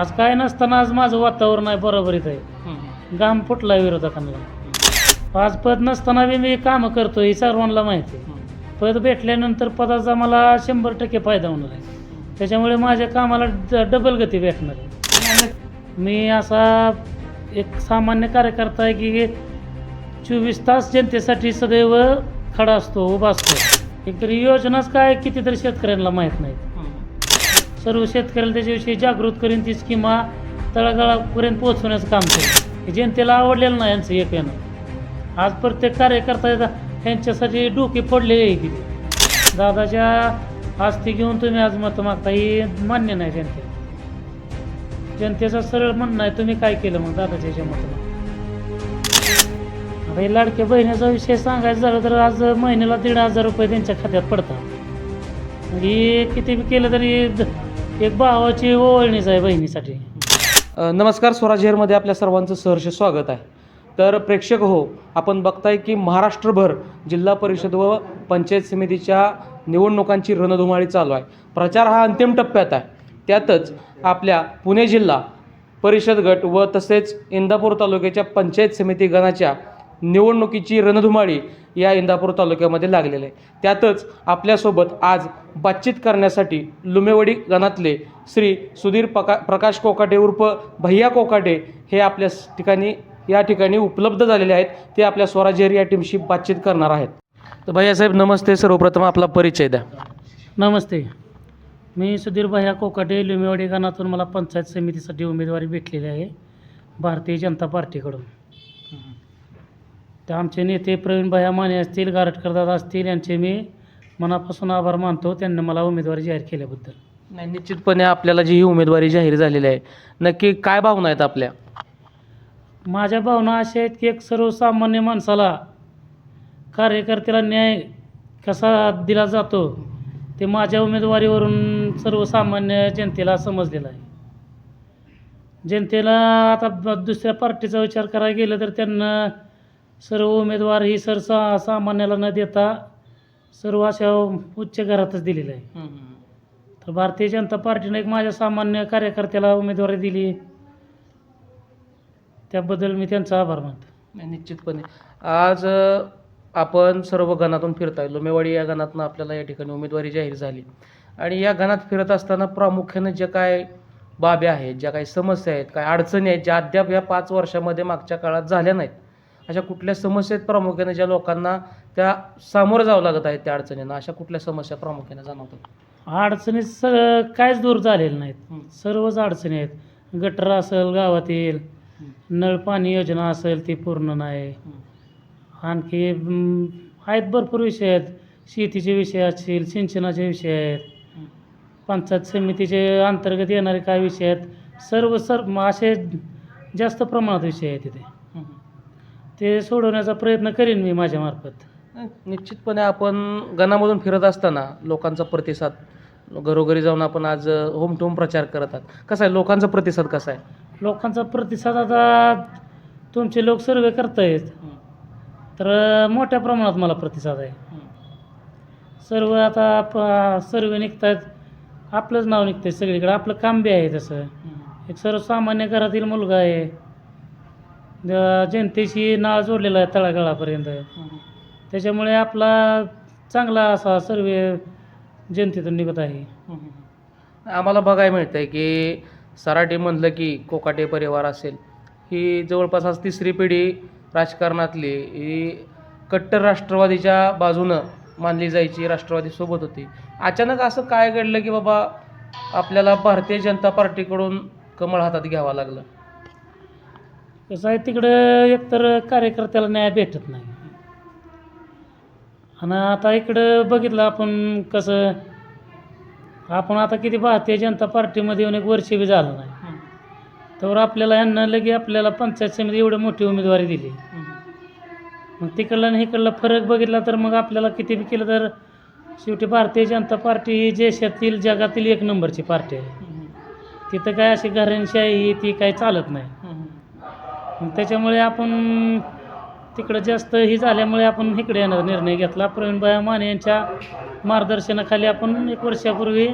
आज काय नसताना आज माझं वातावरण आहे बरोबरीत आहे घाम फुटला विरोधकांना. आज पद नसताना बी मी कामं करतो हे सर्वांना माहिती आहे. पद भेटल्यानंतर पदाचा मला शंभर टक्के फायदा होणार आहे. त्याच्यामुळे माझ्या कामाला ड- डबल गती भेटणार आहे. मी असा एक सामान्य कार्यकर्ता आहे की चोवीस तास जनतेसाठी सदैव खडा असतो उभा असतो. एकतरी योजनाच काय कितीतरी शेतकऱ्यांना माहीत नाहीत. सर्व शेतकऱ्याला त्याच्याविषयी जागृत करीन ती स्कीमा तळागाळापर्यंत पोहोचवण्याचं काम केलं जनतेला आवडलेलं नाही यांचं एक येणं आज प्रत्येक कार्यकर्ता यांच्यासाठी डोके पडलेले आहे की दादाच्या आस्ती घेऊन तुम्ही आज मतं मागता ही मान्य नाही जनते जनतेचं सरळ म्हणणं आहे तुम्ही काय केलं मग दादाच्या याच्या मतं आता हे लाडक्या बहिणीचा विषय सांगायचा झाला तर आज महिन्याला दीड हजार रुपये त्यांच्या खात्यात पडतात. हे किती केलं तरी एक भावाची ओळणीच आहे बहिणीसाठी. अ, नमस्कार स्वराज्यमध्ये आपल्या सर्वांचं सहर्ष स्वागत आहे. तर प्रेक्षक हो आपण बघताय की महाराष्ट्रभर जिल्हा परिषद व पंचायत समितीच्या निवडणुकांची रणधुमाळी चालू आहे. प्रचार हा अंतिम टप्प्यात आहे. त्यातच आपल्या पुणे जिल्हा परिषद गट व तसेच इंदापूर तालुक्याच्या पंचायत समिती गणाच्या निवडणुकीची रणधुमाळी या इंदापूर तालुक्यामध्ये लागलेले आहे. त्यातच आपल्यासोबत आज बातचीत करण्यासाठी लुमेवडी गणातले श्री सुधीर पका प्रकाश कोकाटे उर्फ भैया कोकाटे हे आपल्या ठिकाणी या ठिकाणी उपलब्ध झालेले आहेत. ते आपल्या स्वराज्य या टीमशी बातचीत करणार आहेत. तर भैयासाहेब नमस्ते. सर्वप्रथम आपला परिचय द्या. नमस्ते. मी सुधीर भैया कोकाटे लुमेवाडी गानातून मला पंचायत समितीसाठी उमेदवारी भेटलेली आहे. भारतीय जनता पार्टीकडून. तर आमचे नेते प्रवीण भैया माने असतील दादा असतील यांचे मी मनापासून आभार मानतो. त्यांनी मला उमेदवारी जाहीर केल्याबद्दल. नाही निश्चितपणे आपल्याला जी ही उमेदवारी जाहीर झालेली आहे नक्की काय भावना आहेत आपल्या? माझ्या भावना अशा आहेत की एक सर्वसामान्य माणसाला कार्यकर्त्याला न्याय कसा दिला जातो ते माझ्या उमेदवारीवरून सर्वसामान्य जनतेला समजलेलं आहे. जनतेला आता दुसऱ्या पार्टीचा विचार करायला गेलं तर त्यांना सर्व उमेदवार ही सरसा सामान्याला न देता सर्व अशा उच्च घरातच दिलेलं आहे. तर भारतीय जनता पार्टीने एक माझ्या सामान्य कार्यकर्त्याला उमेदवारी दिली. त्याबद्दल मी त्यांचा आभार मानतो. नाही, निश्चितपणे. आज अ, आपण सर्व गणातून फिरताय. लोमेवाडी या गणातून आपल्याला या ठिकाणी उमेदवारी जाहीर झाली. आणि या गणात फिरत असताना प्रामुख्याने ज्या काय बाबी आहेत ज्या काही समस्या आहेत काय अडचणी आहेत ज्या अद्याप या पाच वर्षामध्ये मागच्या काळात झाल्या नाहीत अशा कुठल्या समस्या आहेत प्रामुख्याने ज्या लोकांना त्या सामोरं जावं लागत आहेत त्या अडचणींना अशा कुठल्या समस्या प्रामुख्याने जाणवतात? अडचणी स काहीच दूर झालेल्या नाहीत. सर्वच अडचणी आहेत. गटर असेल गावातील नळ पाणी योजना असेल ती पूर्ण नाही. आणखी आहेत भरपूर विषय आहेत. शेतीचे विषय असतील सिंचनाचे विषय आहेत. पंचायत समितीचे अंतर्गत येणारे काय विषय आहेत? सर्व सर म असे जास्त प्रमाणात विषय आहेत तिथे ते सोडवण्याचा प्रयत्न करीन मी माझ्यामार्फत. निश्चितपणे आपण गणामधून फिरत असताना लोकांचा प्रतिसाद घरोघरी जाऊन आपण आज होम टू होम प्रचार करत आहात. कसा आहे? लोकांचा प्रतिसाद कसा आहे? लोकांचा प्रतिसाद आता तुमचे लोक सर्वे करतायत. तर मोठ्या प्रमाणात मला प्रतिसाद आहे. सर्व आता प सर्वे निघत आहेत आपलंच नाव निघतंय सगळीकडे. आपलं काम बी आहे तसं. एक सर्वसामान्य घरातील मुलगा आहे. ज- जनतेशी नाळ जोडलेला आहे तळागाळापर्यंत. त्याच्यामुळे आपला चांगला असा सर्वे जनतेतून निघत आहे. आम्हाला बघायला मिळतं आहे की सराटे म्हणलं की कोकाटे परिवार असेल ही जवळपास आज तिसरी पिढी राजकारणातली ही कट्टर राष्ट्रवादीच्या बाजूनं मानली जायची राष्ट्रवादी सोबत होती. अचानक असं काय घडलं की बाबा आपल्याला भारतीय जनता पार्टीकडून कमळ हातात घ्यावा लागलं? कसं आहे तिकडं एकतर कार्यकर्त्याला न्याय भेटत नाही. आणि आता इकडं बघितलं आपण कसं आपण आता किती भारतीय जनता पार्टीमध्ये येऊन एक वर्ष बी झालं नाही. तर आपल्याला यांना लगे आपल्याला पंचायत समिती एवढी मोठी उमेदवारी दिली. मग तिकडला आणि इकडला फरक बघितला तर मग आपल्याला किती बी केलं तर शेवटी भारतीय जनता पार्टी ही देशातील जगातील एक नंबरची पार्टी आहे. तिथं काय अशी घरांशाही ती काही चालत नाही. त्याच्यामुळे आपण तिकडं जास्त ही झाल्यामुळे आपण इकडे येणार निर्णय घेतला. प्रवीणभाई माने यांच्या मार्गदर्शनाखाली आपण एक वर्षापूर्वी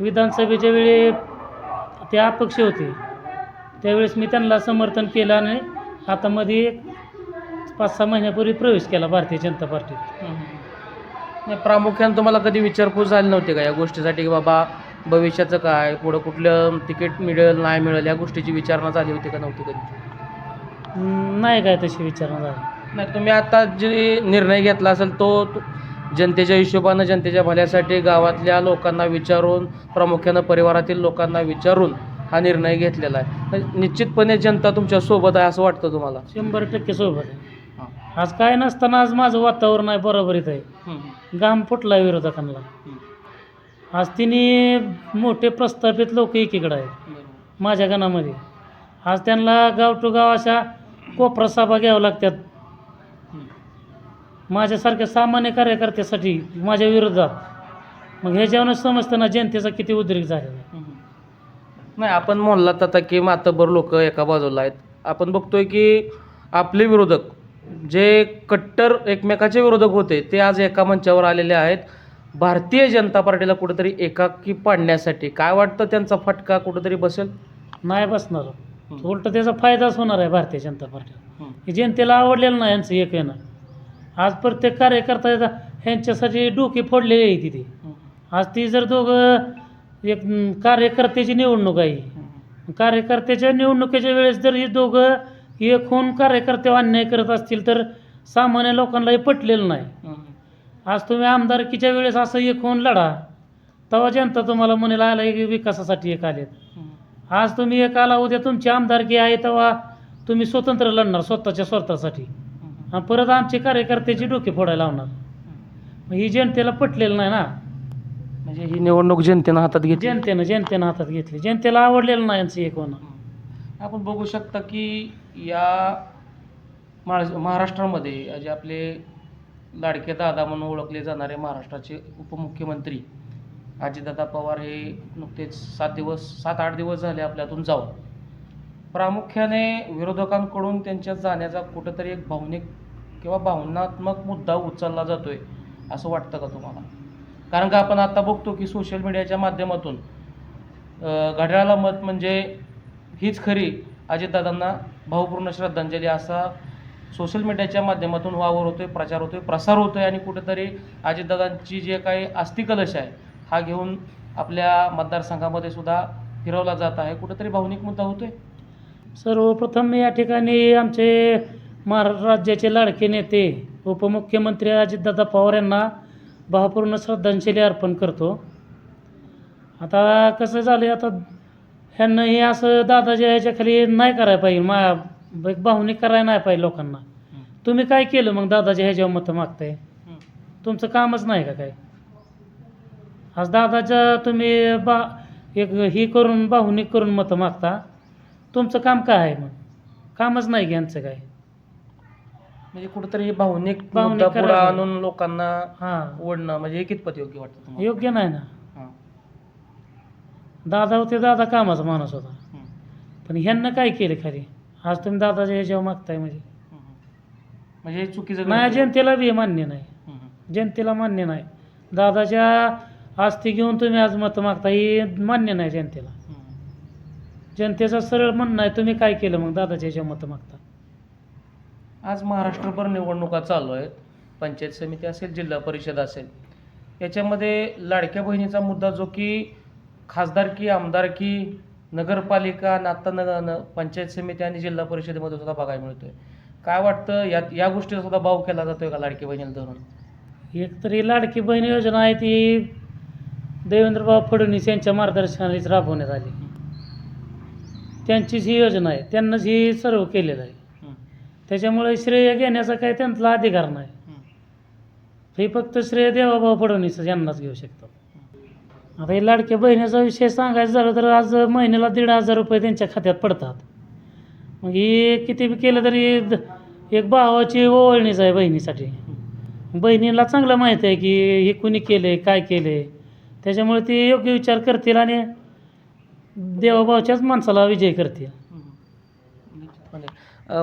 विधानसभेच्या वेळी ते अपक्ष होते. त्यावेळेस मी त्यांना समर्थन केलं आणि आता मध्ये पाच सहा महिन्यापूर्वी प्रवेश केला भारतीय जनता पार्टीत नाही, प्रामुख्याने तुम्हाला कधी विचारपूस झाली नव्हती का या गोष्टीसाठी की बाबा भविष्याचं काय? पुढं कुठलं तिकीट मिळेल नाही मिळेल या गोष्टीची विचारणा झाली होती का नव्हती कधी? नाही काय तशी विचारणा झाली नाही तुम्ही आता जे निर्णय घेतला असेल तो तो जनतेच्या हिशोबानं जनतेच्या भल्यासाठी गावातल्या लोकांना विचारून प्रामुख्यानं परिवारातील लोकांना विचारून हा निर्णय घेतलेला आहे. तर निश्चितपणे जनता तुमच्यासोबत आहे असं वाटतं तुम्हाला? शंभर टक्के सोबत आहे. आज काय नसताना आज माझं वातावरण आहे बरोबरीत आहे गाम फुटला विरोधकांना. आज तिने मोठे प्रस्थापित लोक एकीकडे आहेत. माझ्या गणामध्ये. आज त्यांना गाव टू गाव अशा कोपरा सभा घ्यावं लागतात. माझ्यासारख्या सामान्य कार्यकर्त्यासाठी माझ्या विरोधात. मग ह्याच्यावरूनच समजतं ना जनतेचा किती उद्रेक झालेला नाही आपण म्हणलात आता की मातबर लोक एका बाजूला आहेत. आपण बघतोय की आपले विरोधक जे कट्टर एकमेकाचे विरोधक होते ते आज एका मंचावर आलेले आहेत. भारतीय जनता पार्टीला कुठेतरी एकाकी पाडण्यासाठी काय वाटतं? त्यांचा फटका कुठेतरी बसेल? नाही बसणार. उलट त्याचा फायदाच होणार आहे भारतीय जनता पार्टी हे जनतेला आवडलेलं नाही यांचं एक येणं आज प्रत्येक कार्यकर्ता याचा- ह्यांच्यासाठी डोके फोडलेले आहे तिथे. आज ती जर दोघं एक कार्यकर्त्याची निवडणूक आहे. कार्यकर्त्याच्या निवडणुकीच्या वेळेस जर ही दोघं एक होऊन कार्यकर्त्यावर अन्याय करत असतील तर सामान्य लोकांना हे पटलेलं नाही. आज तुम्ही आमदारकीच्या वेळेस असं एक होऊन लढा तेव्हा जनता तुम्हाला म्हणायला आला की विकासासाठी एक आलेत. आज तुम्ही एक आला उद्या तुमची आमदारकी आहे तेव्हा तुम्ही स्वतंत्र लढणार स्वतःच्या स्वतःसाठी आणि परत आमचे कार्यकर्त्याची डोके फोडायला लावणार. मग ही जनतेला पटलेलं नाही ना. म्हणजे ही निवडणूक जनतेनं हातात घेतली. जनतेनं जनतेनं हातात घेतली. जनतेला आवडलेलं नाही यांचं एक होणं. आपण बघू शकता की या महाराष्ट्र महाराष्ट्रामध्ये जे आपले लाडके दादा म्हणून ओळखले जाणारे महाराष्ट्राचे उपमुख्यमंत्री अजितदादा पवार हे नुकतेच सात दिवस सात आठ दिवस झाले आपल्यातून जाऊन. प्रामुख्याने विरोधकांकडून त्यांच्या जाण्याचा कुठंतरी एक भावनिक किंवा भावनात्मक मुद्दा उचलला जातोय असं वाटतं का तुम्हाला? कारण का आपण आता बघतो की सोशल मीडियाच्या माध्यमातून घड्याळाला मत म्हणजे हीच खरी अजितदादांना भावपूर्ण श्रद्धांजली असा सोशल मीडियाच्या माध्यमातून वावर होतोय प्रचार होतोय प्रसार होतोय आणि कुठेतरी अजितदादांची जे काही अस्थिकलश आहे हा घेऊन आपल्या मतदारसंघामध्ये सुद्धा फिरवला जात आहे. कुठेतरी भावनिक मुद्दा होतोय. सर्वप्रथम या ठिकाणी आमचे महाराष्ट्र राज्याचे लाडके नेते उपमुख्यमंत्री अजितदादा पवार यांना भावपूर्ण श्रद्धांजली अर्पण करतो. आता कसं झालं आता ह्यांना हे असं दादाच्या ह्याच्या खाली नाही करायला पाहिजे मा एक भावनिक करायला नाही पाहिजे लोकांना. तुम्ही काय केलं मग दादाच्या ह्याच्यावर मतं मागताय? तुमचं कामच नाही का काय? आज दादाच्या तुम्ही बा एक ही करून भावनिक करून मतं मागता तुमचं काम काय आहे मग कामच नाही की यांचं काय म्हणजे कुठेतरी भावनिक भावनिक मुद्दा पुढे करायला. आणून लोकांना हां ओढणं म्हणजे हे कितपत योग्य वाटतं तुम्हाला योग्य नाही ना हां. दादा होते दादा कामाचा माणूस होता. पण ह्यांना काय केलं खाली आज तुम्ही दादाच्या ह्याच्यावर मागताय म्हणजे. म्हणजे हे चुकीचं नाही. जनतेला बी हे मान्य नाही. जनतेला मान्य नाही दादाच्या आस्ती घेऊन तुम्ही आज मतं मागता ही मान्य नाही जनतेला. हं. जनतेचं सरळ म्हणणं आहे तुम्ही काय केलं मग दादाच्या ह्याच्यावर मतं मागता? आज महाराष्ट्रभर निवडणुका चालू आहेत पंचायत समिती असेल जिल्हा परिषद असेल याच्यामध्ये लाडक्या बहिणीचा मुद्दा जो की खासदारकी आमदारकी नगरपालिका आणि न न- पंचायत समिती आणि जिल्हा परिषदेमध्ये सुद्धा बघायला मिळतोय. काय वाटतं या या गोष्टीचा सुद्धा भाव केला जातोय का लाडकी बहिणीला धरून? एक तरी लाडकी बहीण योजना आहे ती देवेंद्रबाबा फडणवीस यांच्या मार्गदर्शनानेच राबवण्यात आली. त्यांचीच ही योजना आहे. त्यांनाच ही सर्व केलेलं आहे. त्याच्यामुळे श्रेय घेण्याचा काही त्यांचा अधिकार नाही. हे. फक्त श्रेय देवाभाऊ फडणवीस यांनाच घेऊ शकतो. आता हे लाडक्या बहिणीचा विषय सांगायचा झाला तर आज महिन्याला दीड हजार रुपये त्यांच्या खात्यात पडतात. मग हे किती बी केलं तरी एक भावाची ओवळणीच आहे बहिणीसाठी. बहिणीला चांगलं माहीत आहे की हे कुणी केले काय केले त्याच्यामुळे ते योग्य विचार करतील आणि देवाभावच्याच माणसाला विजय करतील.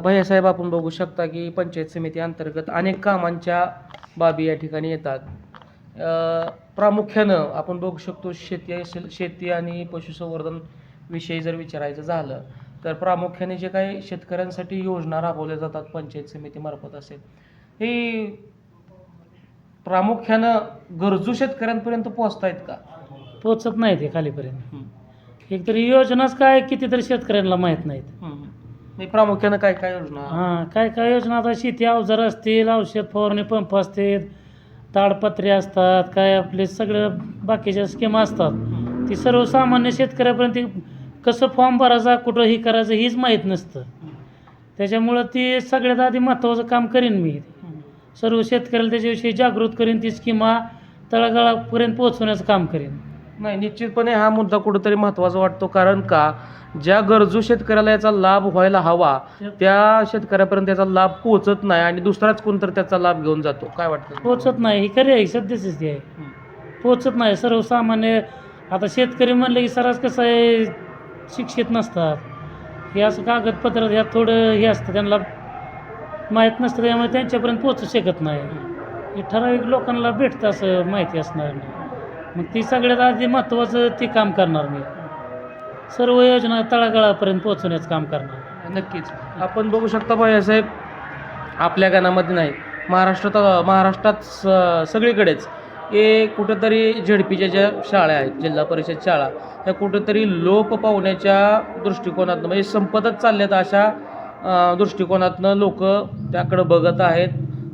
भैयासाहेब आपण बघू शकता की पंचायत समिती अंतर्गत अनेक कामांच्या बाबी या ठिकाणी येतात. प्रामुख्यानं आपण बघू शकतो शेती शेती आणि पशुसंवर्धन विषयी जर विचारायचं झालं तर प्रामुख्याने जे काही शेतकऱ्यांसाठी योजना राबवल्या जातात पंचायत समितीमार्फत असेल हे प्रामुख्यानं गरजू शेतकऱ्यांपर्यंत पोहोचतायत का? पोचत नाही ते खालीपर्यंत. एकतरी योजनाच काय कितीतरी शेतकऱ्यांना माहीत नाहीत. नाही प्रामुख्यानं काय काय योजना? हां काय काय योजना? आता शेती अवजार असतील औषध फवारणी पंप असतील ताडपत्रे असतात काय आपले सगळं बाकीच्या स्कीम असतात. ती सर्वसामान्य शेतकऱ्यापर्यंत ती कसं फॉर्म भरायचा कुठं ही करायचं हीच माहीत नसतं. त्याच्यामुळं ती सगळ्यात आधी महत्त्वाचं काम करीन मी. सर्व शेतकऱ्याला त्याच्याविषयी जागृत करीन ती स्कीमा तळागाळापर्यंत पोहोचवण्याचं काम करीन. नाही निश्चितपणे हा मुद्दा कुठेतरी महत्त्वाचा वाटतो कारण का? ज्या गरजू शेतकऱ्याला याचा लाभ व्हायला हवा त्या शेतकऱ्यापर्यंत याचा लाभ पोहोचत नाही आणि दुसराच कोणतरी त्याचा लाभ घेऊन जातो. काय वाटतं? पोचत नाही ही खरी आहे सध्याचीच ती आहे. पोचत नाही सर्वसामान्य आता शेतकरी म्हणलं की सरास कसं आहे शिक्षित नसतात. हे असं कागदपत्र ह्यात थोडं हे असतं त्यांना माहीत नसतं त्यामुळे त्यांच्यापर्यंत पोचू शकत नाही. हे ठराविक लोकांना भेटतं असं माहिती असणार नाही. मग ती सगळ्यात आधी महत्त्वाचं ती काम करणार मी. सर्व योजना तळागाळापर्यंत पोहोचवण्याचं काम करणार. नक्कीच. आपण बघू शकता भाईसाहेब आपल्या गाण्यामध्ये नाही महाराष्ट्रात महाराष्ट्रात स सगळीकडेच. हे कुठंतरी झेडपीच्या ज्या शाळा आहेत जिल्हा परिषद शाळा ह्या कुठंतरी लोप पावण्याच्या दृष्टिकोनातून म्हणजे संपतच चालल्यात अशा दृष्टिकोनातनं लोक त्याकडं बघत आहेत.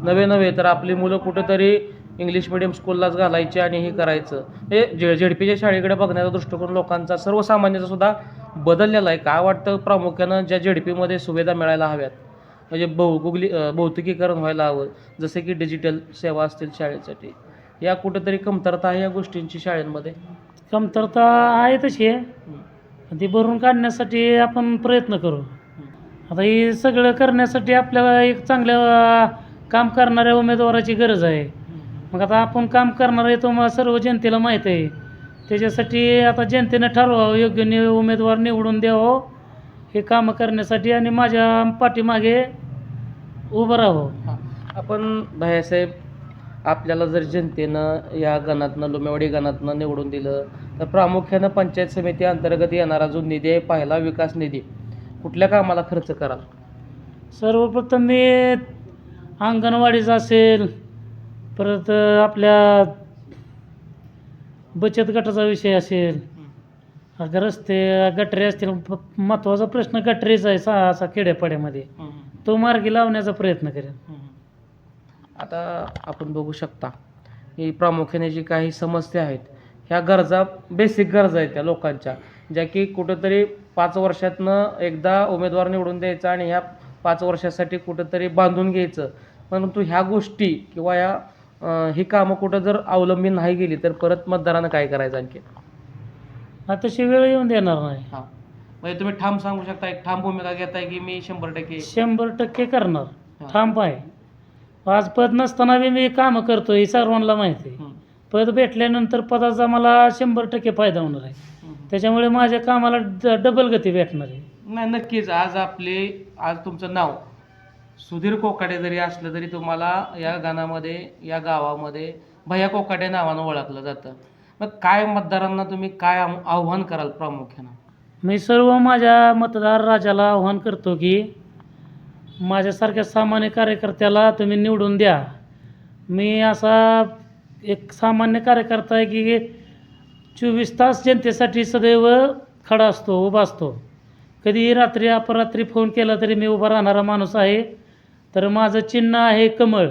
नवे नवे तर आपली मुलं कुठंतरी इंग्लिश मिडियम स्कूललाच घालायचे आणि हे करायचं. हे जे झेडपीच्या शाळेकडे बघण्याचा दृष्टिकोन लोकांचा सर्वसामान्याचा सुद्धा बदललेला आहे. काय वाटतं प्रामुख्यानं ज्या झेडपीमध्ये सुविधा मिळायला हव्यात? म्हणजे बहुगुगली अं, भौतिकीकरण व्हायला हवं. जसे की डिजिटल सेवा असतील शाळेसाठी. या कुठेतरी कमतरता आहे या गोष्टींची शाळेमध्ये? कमतरता आहे तशी. आहे ती भरून काढण्यासाठी आपण प्रयत्न करू. आता हे सगळं करण्यासाठी आपल्याला एक चांगल्या काम करणाऱ्या उमेदवाराची गरज आहे. मग आता आपण काम करणार आहे तो सर्व जनतेला माहीत आहे. त्याच्यासाठी आता जनतेनं ठरवावं योग्य नि उमेदवार निवडून द्यावं हे कामं करण्यासाठी आणि माझ्या पाठीमागे उभं राहावं. आपण भायासाहेब आपल्याला जर जनतेनं या गणातनं लोमेवाडी गणातनं निवडून दिलं तर प्रामुख्यानं पंचायत समिती अंतर्गत येणारा जो निधी आहे पहिला विकास निधी. कुठल्या कामाला खर्च कराल? सर्वप्रथम मी अंगणवाडीचं असेल परत आपल्या बचत गटाचा विषय असेल रस्ते गटरे असतील प- महत्त्वाचा प्रश्न गटरीचा आहे सा असा खेड्यापाड्यामध्ये. तो मार्गी लावण्याचा प्रयत्न करेन. आता आपण बघू शकता ही प्रामुख्याने जी काही समस्या आहेत ह्या गरजा बेसिक गरजा आहेत त्या लोकांच्या. ज्या की कुठंतरी पाच वर्षातनं एकदा उमेदवार निवडून द्यायचा आणि ह्या पाच वर्षासाठी कुठंतरी बांधून घ्यायचं. परंतु ह्या गोष्टी किंवा अं, ही कामं कुठं जर अवलंबी नाही गेली तर परत मतदारानं काय करायचं आणखी? आता तशी वेळ येऊन देणार नाही. हां. म्हणजे तुम्ही ठाम सांगू शकता एक ठाम भूमिका घेताय की मी शंभर टक्के? शंभर टक्के करणार. हा. ठाम आहे. आज पद नसताना बी मी कामं करतो हे सर्वांना माहिती आहे. हं, पद भेटल्यानंतर पदाचा मला शंभर टक्के फायदा होणार आहे. हं. त्याच्यामुळे माझ्या कामाला ड- डबल गती भेटणार आहे. नाही नक्कीच. आज आपले आज तुमचं नाव. सुधीर कोकाटे जरी असलं तरी तुम्हाला या गाण्यामध्ये या गावामध्ये भैया कोकाटे नावानं ओळखलं जातं. मग काय मतदारांना तुम्ही काय आव- आव्हान कराल प्रामुख्यानं? मी सर्व माझ्या मतदार राजाला आव्हान करतो की माझ्यासारख्या सामान्य कार्यकर्त्याला तुम्ही निवडून द्या. मी असा एक सामान्य कार्यकर्ता आहे की चोवीस तास जनतेसाठी सदैव खडा असतो उभा असतो. कधीही रात्री अपरात्री फोन केला तरी मी उभा राहणारा माणूस आहे. तर माझं चिन्ह आहे कमळ.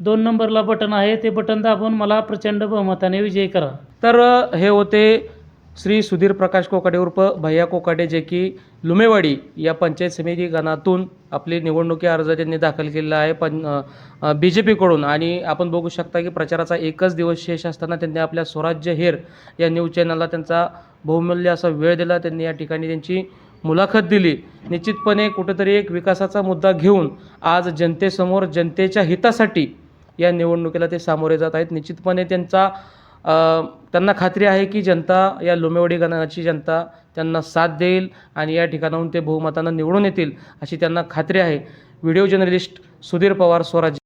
दोन नंबरला बटन आहे ते बटन दाबून मला प्रचंड बहुमताने विजयी करा. तर हे होते श्री सुधीर प्रकाश कोकाटे उर्फ भैया कोकाटे जे की लुमेवाडी या पंचायत समिती गणातून आपली निवडणुकी अर्ज त्यांनी दाखल केलेला आहे पण बी जे पीकडून आणि आपण बघू शकता की प्रचाराचा एकच दिवस शेष असताना त्यांनी आपल्या स्वराज्य हेर या न्यूज चॅनलला त्यांचा बहुमूल्य असा वेळ दिला. त्यांनी या ठिकाणी त्यांची मुलाखत दिली. निश्चितपणे कुठेतरी एक विकासाचा मुद्दा घेऊन आज जनतेसमोर जनतेच्या हितासाठी या निवडणुकीला ते सामोरे जात आहेत. निश्चितपणे त्यांचा त्यांना खात्री आहे की जनता या लुमेवडी गणाची जनता त्यांना साथ देईल आणि या ठिकाणाहून ते बहुमतानं निवडून येतील अशी त्यांना खात्री आहे. व्हिडिओ जर्नलिस्ट सुधीर पवार स्वराज्य